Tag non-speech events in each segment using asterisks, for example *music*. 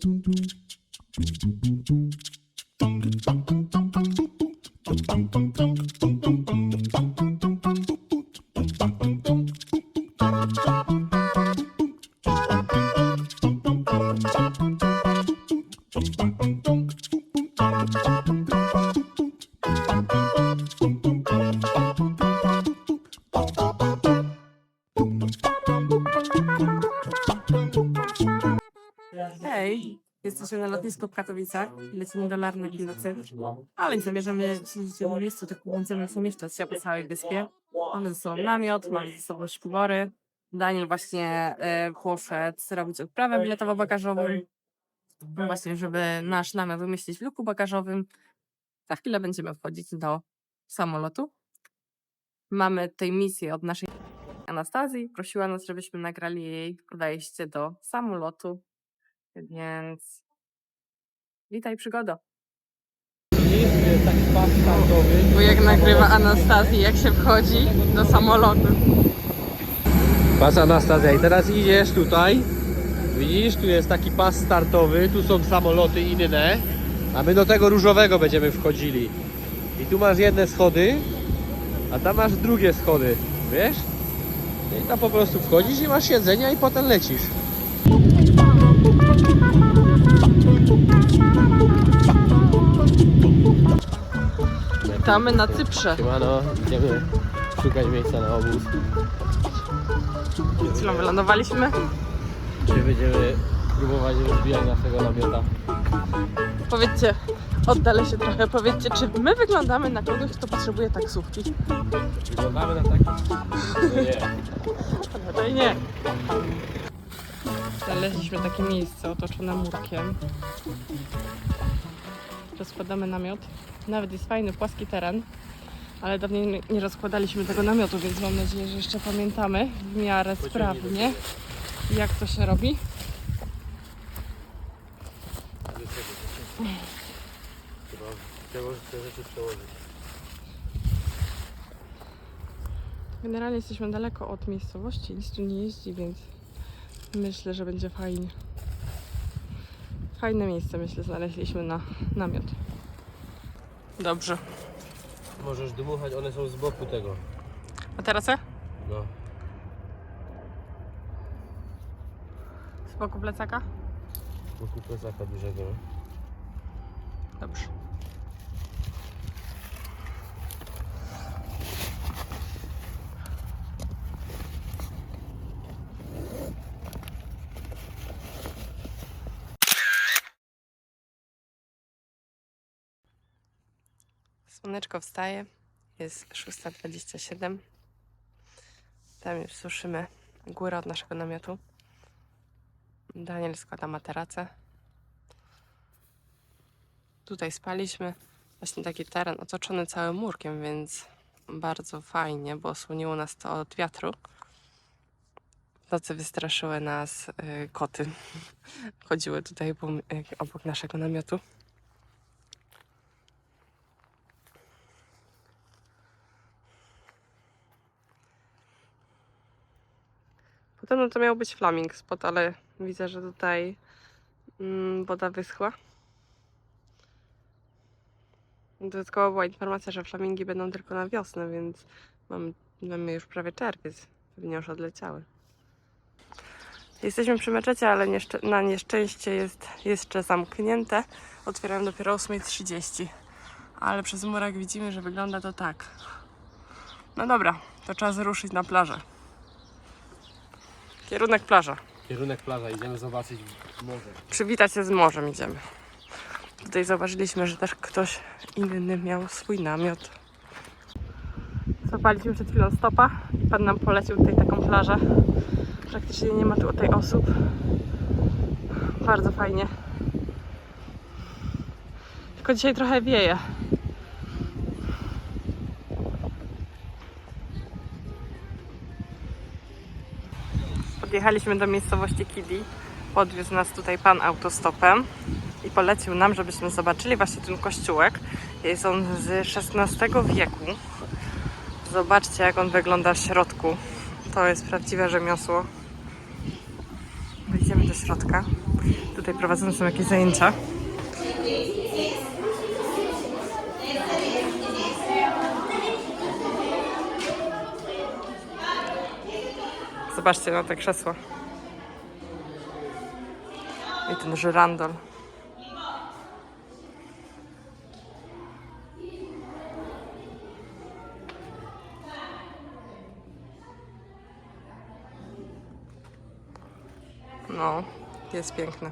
dum, dum. W Katowicach, lecimy do Larny Kilocy, ale nie zamierzamy siedzieć w miejscu, tylko będziemy przemieszczać się po całej wyspie. Mamy ze sobą namiot, mamy ze sobą śpiwory. Daniel właśnie e, poszedł robić odprawę biletowo-bagażową, właśnie żeby nasz namiot umieścić w luku bagażowym. Za chwilę będziemy wchodzić do samolotu. Mamy tej misję od naszej Anastazji. Prosiła nas, żebyśmy nagrali jej wejście do samolotu. Więc witaj przygodo. Jest taki pas startowy. Wujek nagrywa Anastazji, jak się wchodzi do samolotu. Pas Anastazja i teraz idziesz tutaj. Widzisz, tu jest taki pas startowy, tu są samoloty inne, a my do tego różowego będziemy wchodzili. I tu masz jedne schody, a tam masz drugie schody, wiesz? I tam po prostu wchodzisz i masz siedzenia i potem lecisz. Witamy na Cyprze. Siemano, idziemy szukać miejsca na obóz, Przed chwilą wylądowaliśmy. gdzie będziemy próbować rozbijać naszego namiota. Powiedzcie, oddalę się trochę, powiedzcie, czy my wyglądamy na kogoś, kto potrzebuje taksówki? Wyglądamy na taki... No nie. Raczej nie. Znaleźliśmy takie miejsce otoczone murkiem. Rozkładamy namiot. Nawet jest fajny, płaski teren. Ale dawniej nie- rozkładaliśmy tego namiotu, więc mam nadzieję, że jeszcze pamiętamy w miarę sprawnie, jak to się robi. Trzeba te rzeczy przełożyć. Generalnie jesteśmy daleko od miejscowości, nic tu nie jeździ, więc myślę, że będzie fajnie. Fajne miejsce, myślę, znaleźliśmy na namiot. Dobrze. Możesz dmuchać, one są z boku tego. A teraz co? No. Z boku plecaka? Z boku plecaka dużego. Dobrze. Słoneczko wstaje. Jest 6.27. Tam już suszymy górę od naszego namiotu. Daniel składa materacę. Tutaj spaliśmy. Właśnie taki teren otoczony całym murkiem, więc bardzo fajnie, bo osłoniło nas to od wiatru. W nocy wystraszyły nas y, koty. *laughs* Chodziły tutaj y, obok naszego namiotu. No to miał być flaming spot, ale widzę, że tutaj mm, woda wyschła. Dodatkowo była informacja, że flamingi będą tylko na wiosnę, więc mamy, mamy już prawie czerwiec. Pewnie już odleciały. Jesteśmy przy meczecie, ale na nieszczęście jest jeszcze zamknięte. Otwierają dopiero o 8.30. Ale przez murek widzimy, że wygląda to tak. No dobra, to czas ruszyć na plażę. Kierunek plaża. Kierunek plaża, idziemy zobaczyć morze. Przywitać się z morzem idziemy. Tutaj zauważyliśmy, że też ktoś inny miał swój namiot. Złapaliśmy przed chwilą stopa i pan nam polecił tutaj taką plażę. Praktycznie nie ma tutaj osób. Bardzo fajnie. Tylko dzisiaj trochę wieje. Podjechaliśmy do miejscowości Kidi. Podwiózł nas tutaj pan autostopem i polecił nam, żebyśmy zobaczyli właśnie ten kościółek. Jest on z XVI wieku. Zobaczcie, jak on wygląda w środku. To jest prawdziwe rzemiosło. Wejdziemy do środka. Tutaj prowadzone są jakieś zajęcia. Zobaczcie na te krzesła. I ten żyrandol. No, jest piękny.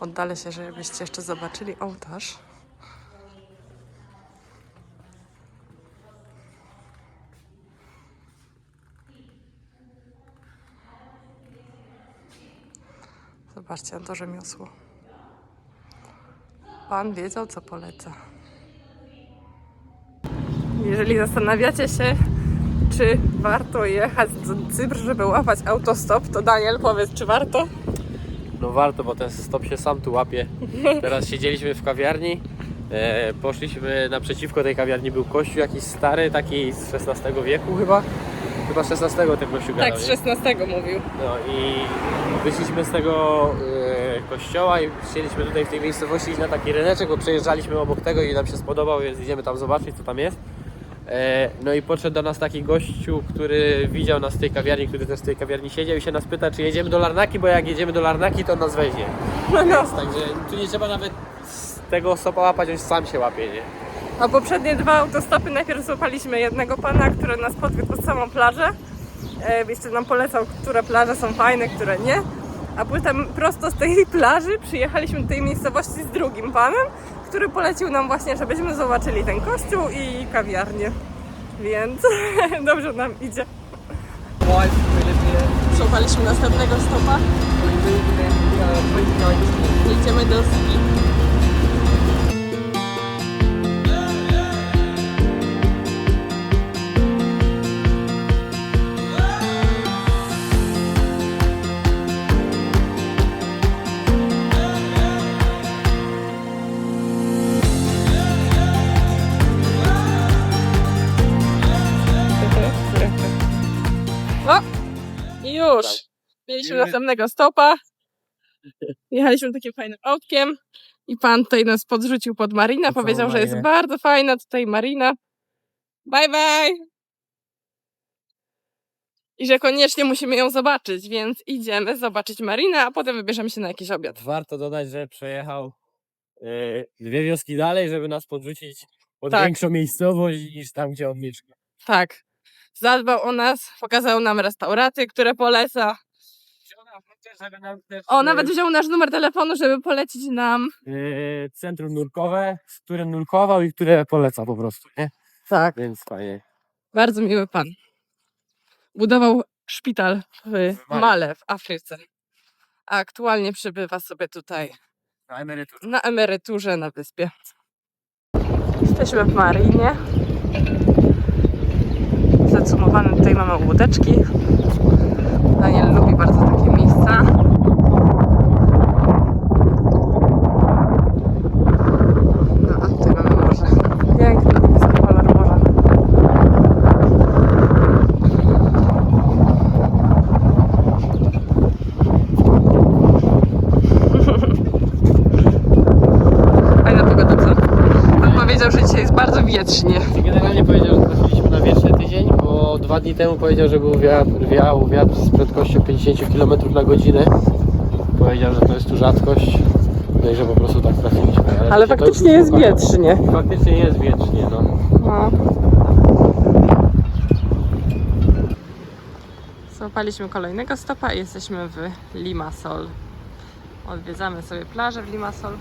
Oddalę się, żebyście jeszcze zobaczyli ołtarz. Zobaczcie na to rzemiosło. Pan wiedział, co poleca. Jeżeli zastanawiacie się, czy warto jechać do Cypr, żeby łapać autostop, to Daniel, powiedz, czy warto? No warto, bo ten stop się sam tu łapie. Teraz siedzieliśmy w kawiarni. E, poszliśmy naprzeciwko tej kawiarni był kościół jakiś stary, taki z XVI wieku chyba. Chyba z XVI ten kościół Tak, z nie? 16 mówił. No i wyszliśmy z tego e, kościoła i chcieliśmy tutaj w tej miejscowości iść na taki ryneczek, bo przejeżdżaliśmy obok tego i nam się spodobał, więc idziemy tam zobaczyć co tam jest. E, no i podszedł do nas taki gościu, który widział nas w tej kawiarni, który też w tej kawiarni siedział i się nas pyta, czy jedziemy do Larnaki, bo jak jedziemy do Larnaki, to on nas weźmie. No, no. Także tu nie trzeba nawet z tego stopa łapać, on sam się łapie, nie? A poprzednie dwa autostopy najpierw złapaliśmy jednego pana, który nas podwiódł pod samą plażę. E, jeszcze nam polecał, które plaże są fajne, które nie. A potem prosto z tej plaży przyjechaliśmy do tej miejscowości z drugim panem, który polecił nam właśnie, żebyśmy zobaczyli ten kościół i kawiarnię. Więc *laughs* dobrze nam idzie. Złapaliśmy następnego stopa. Idziemy do ski. Mieliśmy następnego stopa. Jechaliśmy takim fajnym autkiem i pan tutaj nas podrzucił pod marinę. Powiedział, że jest bardzo fajna tutaj marina. Bye bye! I że koniecznie musimy ją zobaczyć, więc idziemy zobaczyć marinę, a potem wybierzemy się na jakiś obiad. Warto dodać, że przejechał e, dwie wioski dalej, żeby nas podrzucić pod Tak. większą miejscowość niż tam, gdzie on mieszka. Tak. Zadbał o nas, pokazał nam restauracje, które poleca. O, nawet wziął nasz numer telefonu, żeby polecić nam. e, centrum nurkowe, w którym nurkował i które poleca po prostu, nie? Tak. Więc fajnie. Bardzo miły pan. Budował szpital w. Male w Afryce. A aktualnie przebywa sobie tutaj Na emeryturze. na emeryturze na wyspie. Jesteśmy w Marinie. Zacumowane tutaj mamy łódeczki. Daniel lubi bardzo takie miejsca. No a tutaj mamy morze. Piękny niebieski kolor morza. Fajna pogoda, co? Pan powiedział, że dzisiaj jest bardzo wietrznie. Generalnie powiedział, że trafiliśmy na wieczny tydzień, bo dwa dni temu powiedział, że był wiatr, wiał wiatr z prędkością 50 km na godzinę. Powiedział, że to jest tu rzadkość. No i że po prostu tak trafiliśmy. Ale to faktycznie jest wietrznie. Faktycznie jest wiecznie, no. No. Złapaliśmy kolejnego stopa i jesteśmy w Limassol. Odwiedzamy sobie plażę w Limassol.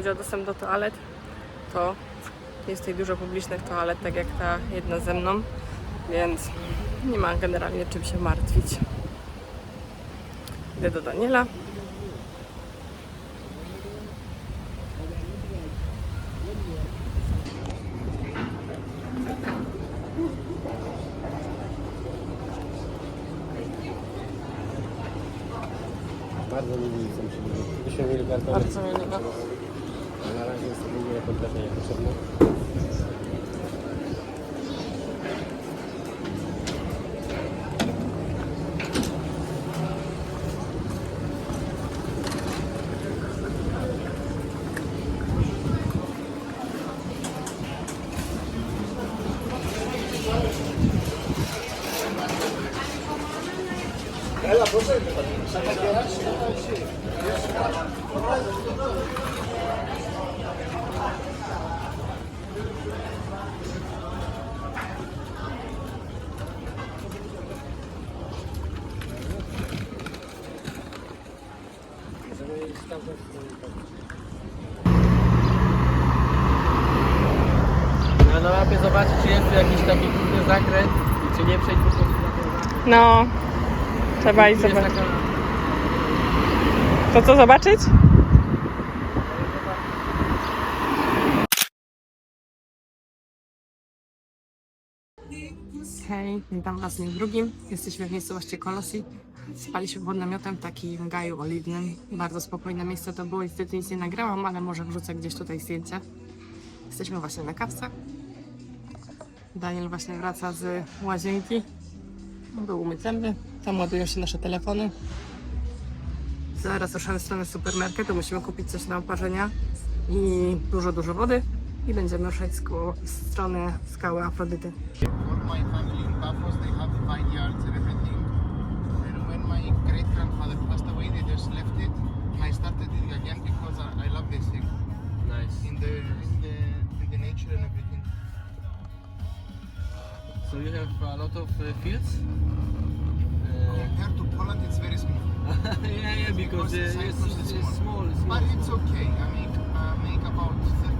chodzi o dostęp do toalet, to jest tutaj dużo publicznych toalet, tak jak ta jedna ze mną, więc nie ma generalnie czym się martwić. Idę do Daniela. Bardzo miły, się mieli. Bardzo miłego no. a na razie jest to No na mapie zobaczyć, czy jest tu jakiś taki główny zakręt i czy nie przejść po prostu na ten zakręt. No, trzeba i Tu jest zobaczyć. taka To co zobaczyć? Witam Was w dniu drugim. Jesteśmy w miejscowości Kolosi. Spaliśmy pod namiotem takim gaju oliwnym. Bardzo spokojne miejsce to było. Niestety nic nie nagrałam, ale może wrzucę gdzieś tutaj zdjęcie. Jesteśmy właśnie na kawce. Daniel właśnie wraca z łazienki. Był umyć zęby. Tam ładują się nasze telefony. Zaraz ruszamy w stronę supermarketu, musimy kupić coś na oparzenia i dużo, dużo wody i będziemy ruszać w stronę skały Afrodyty. For my family in Paphos, they have vineyards and everything. And when my great grandfather passed away, they just left it. And I started it again because I, I love this thing Nice. in the in the in the nature and everything. So you have a lot of uh, fields? Compared to Poland, it's very small, *laughs* yeah, yeah, because the uh, size it's, is it's small. small. small. but it's okay. I make uh, make about 30 tons of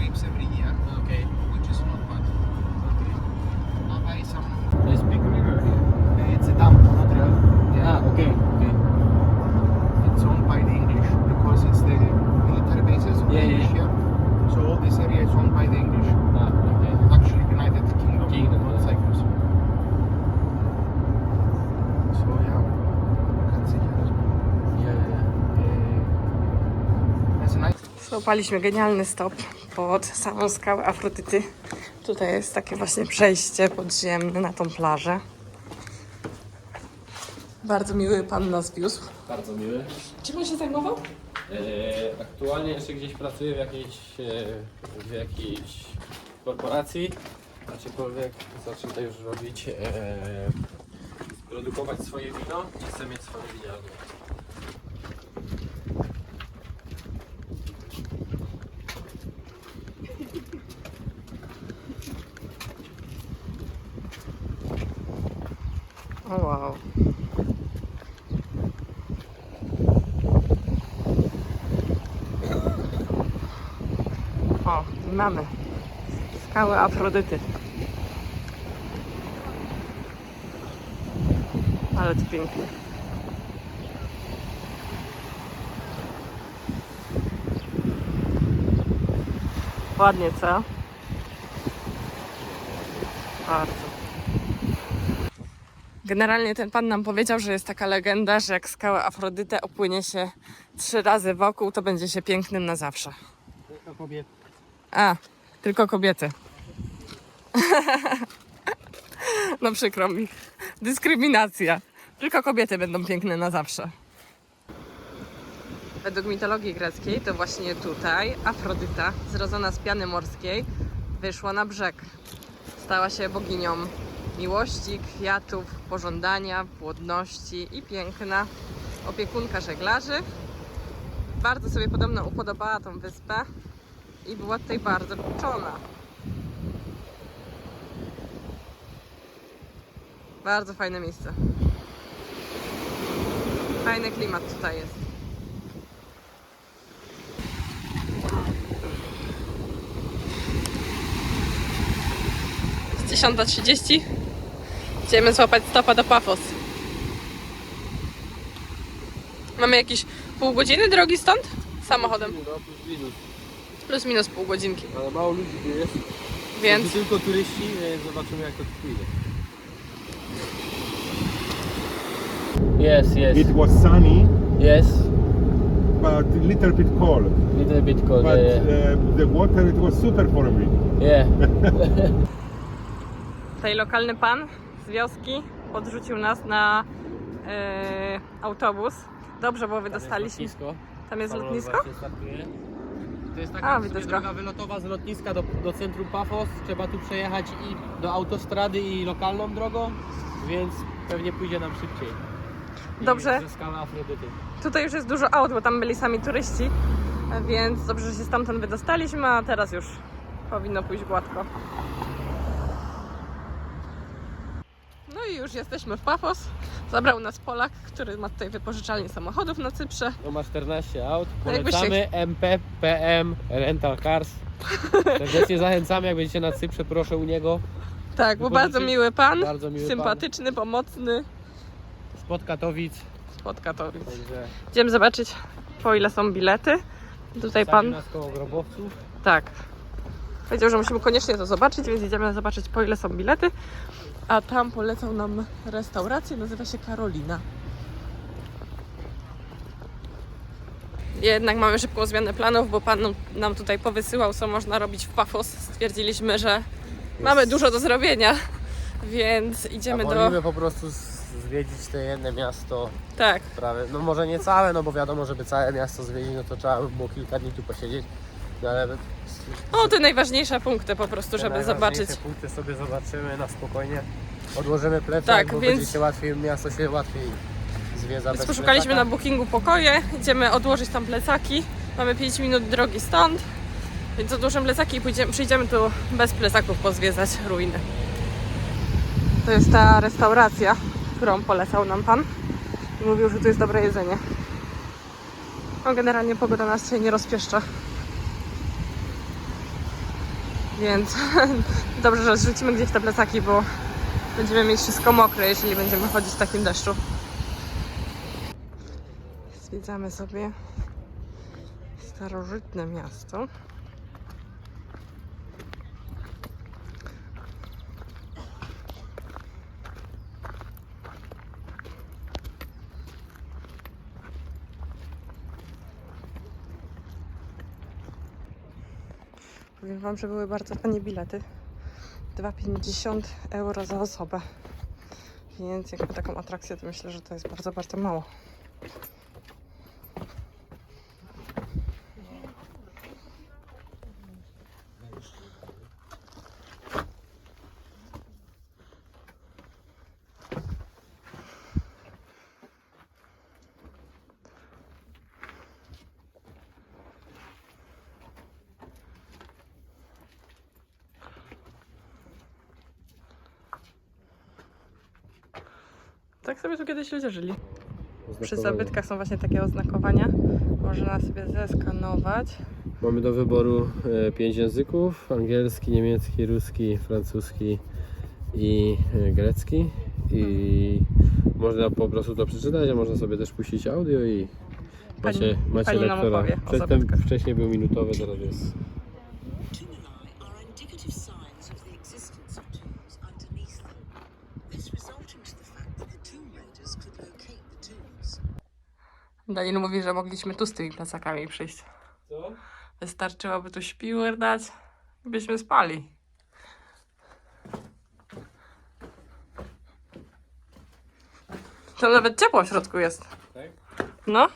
grapes every year, Okay. which is not bad. I buy some. There's big river here. It's a dam, not river. Ah, okay. Złapaliśmy genialny stop pod samą skałę Afrodyty. Tutaj jest takie właśnie przejście podziemne na tą plażę. Bardzo miły pan nas wiózł. Bardzo miły. Czym on się zajmował? E, aktualnie jeszcze gdzieś pracuję w jakiejś, e, w jakiejś korporacji, aczkolwiek zacznę to już robić, e, produkować swoje wino i chcę mieć swoje winiarnie. O wow. O, mamy skałę Afrodyty. Ale to pięknie. Ładnie, co? Bardzo. Generalnie ten pan nam powiedział, że jest taka legenda, że jak skałę Afrodytę opłynie się trzy razy wokół, to będzie się pięknym na zawsze. Tylko kobiety. A, tylko kobiety. *laughs* no przykro mi. Dyskryminacja. Tylko kobiety będą piękne na zawsze. Według mitologii greckiej to właśnie tutaj Afrodyta, zrodzona z piany morskiej, wyszła na brzeg. Stała się boginią miłości, kwiatów, pożądania, płodności i piękna. Opiekunka żeglarzy. Bardzo sobie podobno upodobała tą wyspę i była tutaj bardzo uczona. Bardzo fajne miejsce. Fajny klimat tutaj jest. Jest 10.30. Idziemy złapać stopa do Pafos. Mamy jakieś pół godziny drogi stąd? Samochodem. Plus minus. Plus minus pół godzinki. Ale mało ludzi tu jest. Więc To tylko turyści, więc zobaczymy jak to tu pójdzie. Yes, yes. It was sunny Yes, but a little bit cold. little bit cold. But yeah, uh, the water it was super for me. yeah. *laughs* Tutaj lokalny pan wioski podrzucił nas na e, autobus. Dobrze, bo wydostaliśmy. Lotnisko. Tam jest lotnisko? To jest taka A, w sumie widać go. droga wylotowa z lotniska do, do centrum Pafos. Trzeba tu przejechać i do autostrady i lokalną drogą, więc pewnie pójdzie nam szybciej. I Dobrze. Ze skały Afrodyty. Tutaj już jest dużo aut, bo tam byli sami turyści, więc dobrze, że się stamtąd wydostaliśmy, a teraz już powinno pójść gładko. No i już jesteśmy w Pafos. Zabrał nas Polak, który ma tutaj wypożyczalnię samochodów na Cyprze. No ma 14 aut. Polecamy MP, PM, Rental Cars. Serdecznie *laughs* zachęcamy, jak będziecie na Cyprze, proszę u niego. Tak, bo bardzo miły pan, Bardzo miły sympatyczny, pomocny. pan. Spod Katowic. Spod Katowic. Także Idziemy zobaczyć, po ile są bilety. Tutaj pan... pan, nas koło grobowców. tak, powiedział, że musimy koniecznie to zobaczyć, więc idziemy zobaczyć, po ile są bilety. A tam polecał nam restaurację, nazywa się Karolina. Jednak mamy szybką zmianę planów, bo pan nam tutaj powysyłał, co można robić w Pafos. Stwierdziliśmy, że mamy dużo do zrobienia, więc idziemy A do... wolimy po prostu z- zwiedzić te jedno miasto Tak, prawie, no może nie całe, no bo wiadomo, żeby całe miasto zwiedzić, no to trzeba by było kilka dni tu posiedzieć. No ale o te najważniejsze punkty po prostu, te żeby najważniejsze zobaczyć. punkty sobie zobaczymy na spokojnie. Odłożymy plecak, Tak, bo więc- będzie się łatwiej, miasto się łatwiej zwiedza Więc bez poszukaliśmy na plecaka. bookingu pokoje, idziemy odłożyć tam plecaki. Mamy 5 minut drogi stąd, więc odłożymy plecaki i pójdziemy, przyjdziemy tu bez plecaków pozwiedzać ruiny. To jest ta restauracja, którą polecał nam pan. I mówił, że tu jest dobre jedzenie. No generalnie pogoda nas się nie rozpieszcza. Więc *laughs* dobrze, że zrzucimy gdzieś te plecaki, bo będziemy mieć wszystko mokre, jeżeli będziemy chodzić w takim deszczu. Zwiedzamy sobie starożytne miasto. Powiem Wam, że były bardzo tanie bilety. 2,50 euro za osobę. Więc jak na taką atrakcję, to myślę, że to jest bardzo, bardzo mało. Tak sobie tu kiedyś ludzie żyli. Przy zabytkach są właśnie takie oznakowania. Można sobie zeskanować. Mamy do wyboru e, pięć języków: angielski, niemiecki, ruski, francuski i e, grecki. I można po prostu to przeczytać, a można sobie też puścić audio i macie, macie pani lektora. Przedtem, wcześniej był minutowy, teraz jest. Daniel mówi, że mogliśmy tu z tymi plecakami przyjść. Co? Wystarczyłoby tu śpiwór dać i byśmy spali. Tam nawet ciepło w środku jest. Tak? No,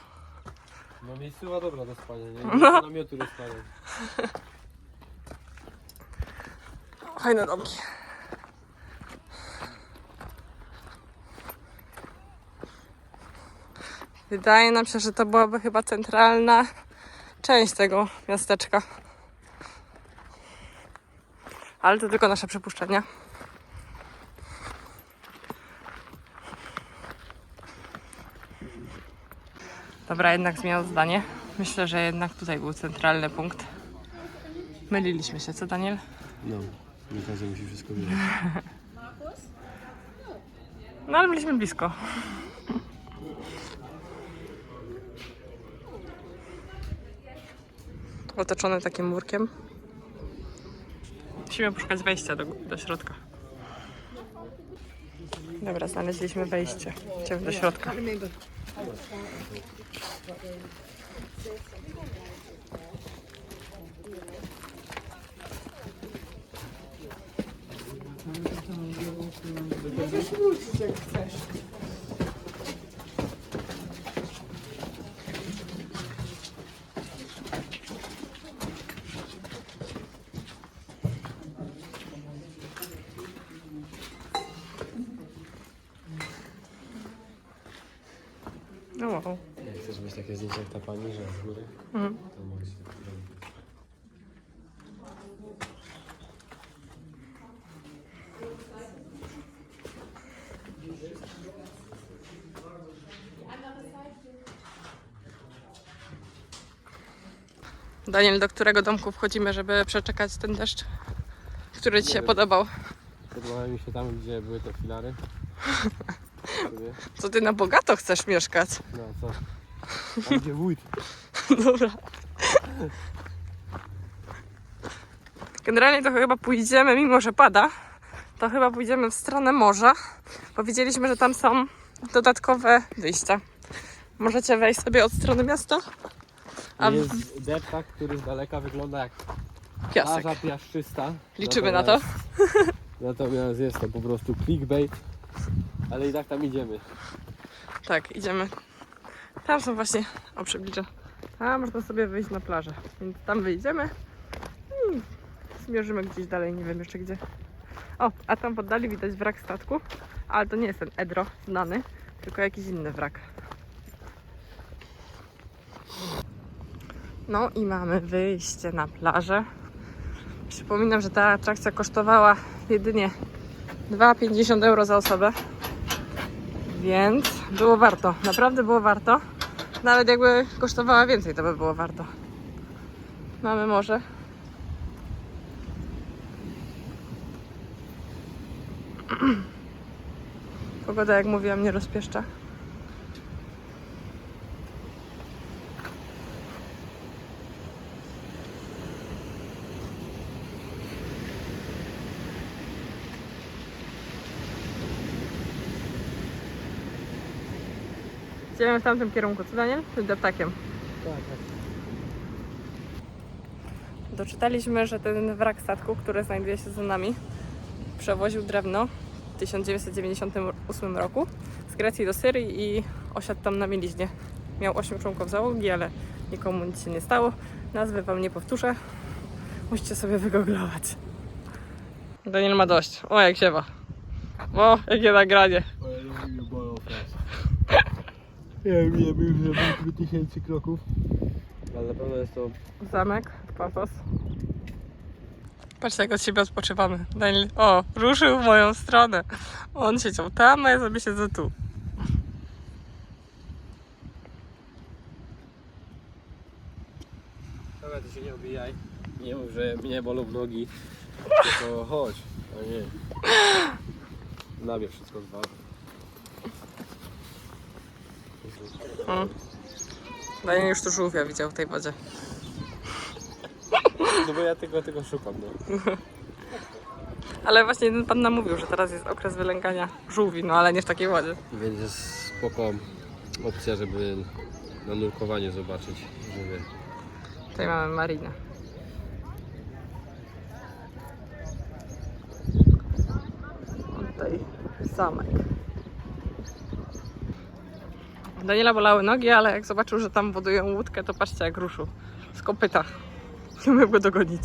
No miejscowa dobra do spania, nie? No. Namiotu do spania. fajne domki. Wydaje nam się, że to byłaby chyba centralna część tego miasteczka. Ale to tylko nasze przypuszczenia. Dobra, jednak zmieniam zdanie. Myślę, że jednak tutaj był centralny punkt. Myliliśmy się, co Daniel? No, nie każdy musi wszystko wiedzieć. *laughs* No ale byliśmy blisko. Otoczone takim murkiem. Musimy poszukać wejścia do, do środka. Dobra, znaleźliśmy wejście. Idziemy do środka. No wow. Jak chcesz mieć takie zdjęcie jak ta pani, że z góry? Mhm. To mogę się zrobić. Daniel, do którego domku wchodzimy, żeby przeczekać ten deszcz, który Ci się wiem. podobał? Podobały mi się tam, gdzie były te filary. *laughs* Sobie. Co Ty na bogato chcesz mieszkać? No co? Tam gdzie wójt. *laughs* Dobra. Generalnie to chyba pójdziemy, mimo że pada, to chyba pójdziemy w stronę morza. Powiedzieliśmy, że tam są dodatkowe wyjścia. Możecie wejść sobie od strony miasta, a w- Jest deptak, który z daleka wygląda jak piasek. plaża piaszczysta. Liczymy na to. Natomiast- *laughs* Natomiast jest to po prostu clickbait. Ale i tak tam idziemy. Tak, idziemy. Tam są właśnie, o przybliżę. Tam można sobie wyjść na plażę. Więc tam wyjdziemy i zmierzymy gdzieś dalej, nie wiem jeszcze gdzie. O, a tam w oddali widać wrak statku, ale to nie jest ten Edro znany, tylko jakiś inny wrak. No i mamy wyjście na plażę. Przypominam, że ta atrakcja kosztowała jedynie 2,50 euro za osobę. Więc było warto, naprawdę było warto. Nawet jakby kosztowała więcej, to by było warto. Mamy morze. *clears throat* Pogoda, jak mówiłam, nie rozpieszcza. Idziemy w tamtym kierunku, co Daniel? Tym deptakiem. Doczytaliśmy, że ten wrak statku, który znajduje się za nami, przewoził drewno w 1998 roku z Grecji do Syrii i osiadł tam na mieliźnie. Miał 8 członków załogi, ale nikomu nic się nie stało. Nazwy wam nie powtórzę. Musicie sobie wygooglować. Daniel ma dość. O, jak siewa. O, jakie nagranie. Nie wiem, *laughs* nie wiem, że 2000 kroków. Ale na pewno jest to Zamek, Pafos. Patrzcie, jak od siebie odpoczywamy. Daniel, o, ruszył w moją stronę. On siedział tam, a ja sobie siedzę tu. Dobra, ty się nie obijaj. Nie mów, że mnie bolą nogi. Tylko chodź, a nie. Na mnie wszystko zwala. Mm. Daniel już tu żółwia widział w tej wodzie. No bo ja tego, tego szukam, no. *laughs* Ale właśnie jeden pan nam mówił, że teraz jest okres wylęgania żółwi, no ale nie w takiej wodzie. Więc jest spoko opcja, żeby na nurkowanie zobaczyć. Mówię. Tutaj mamy marinę. Tutaj zamek. Daniela bolały nogi, ale jak zobaczył, że tam budują łódkę, to patrzcie jak ruszył. Z kopyta. *laughs* Nie umiem go dogonić.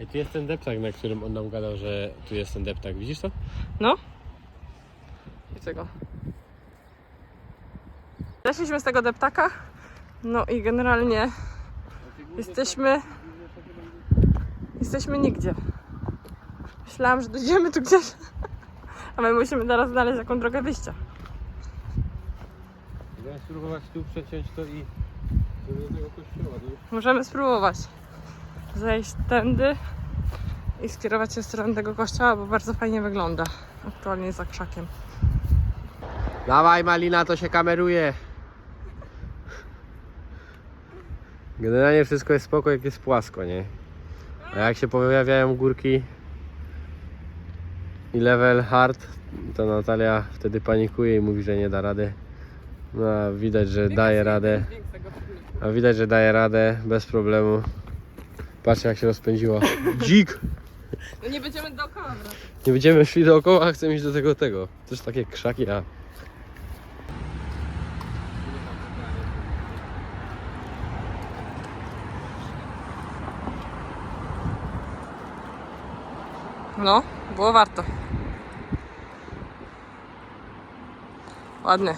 Ej, tu jest ten deptak, na którym on nam gadał, że tu jest ten deptak. Widzisz to? No. Widzę go. Zeszliśmy z tego deptaka. No i generalnie jesteśmy. Jesteśmy nigdzie. Myślałam, że dojdziemy tu gdzieś. *laughs* A my musimy teraz znaleźć jaką drogę wyjścia. Zamiast spróbować tu przeciąć to i do tego kościoła. Możemy spróbować zejść tędy i skierować się w stronę tego kościoła, bo bardzo fajnie wygląda. Aktualnie za krzakiem. Dawaj Malina, to się kameruje. Generalnie wszystko jest spoko, jak jest płasko, nie? A jak się pojawiają górki i level hard, to Natalia wtedy panikuje i mówi, że nie da rady. No a widać, że daje radę. A widać, że daje radę bez problemu. Patrz jak się rozpędziła. *laughs* Dzik! No nie będziemy dookoła wracać. Nie będziemy szli dookoła, a chcemy iść do tego tego. Też takie krzaki, a... No, było warto. Ładne.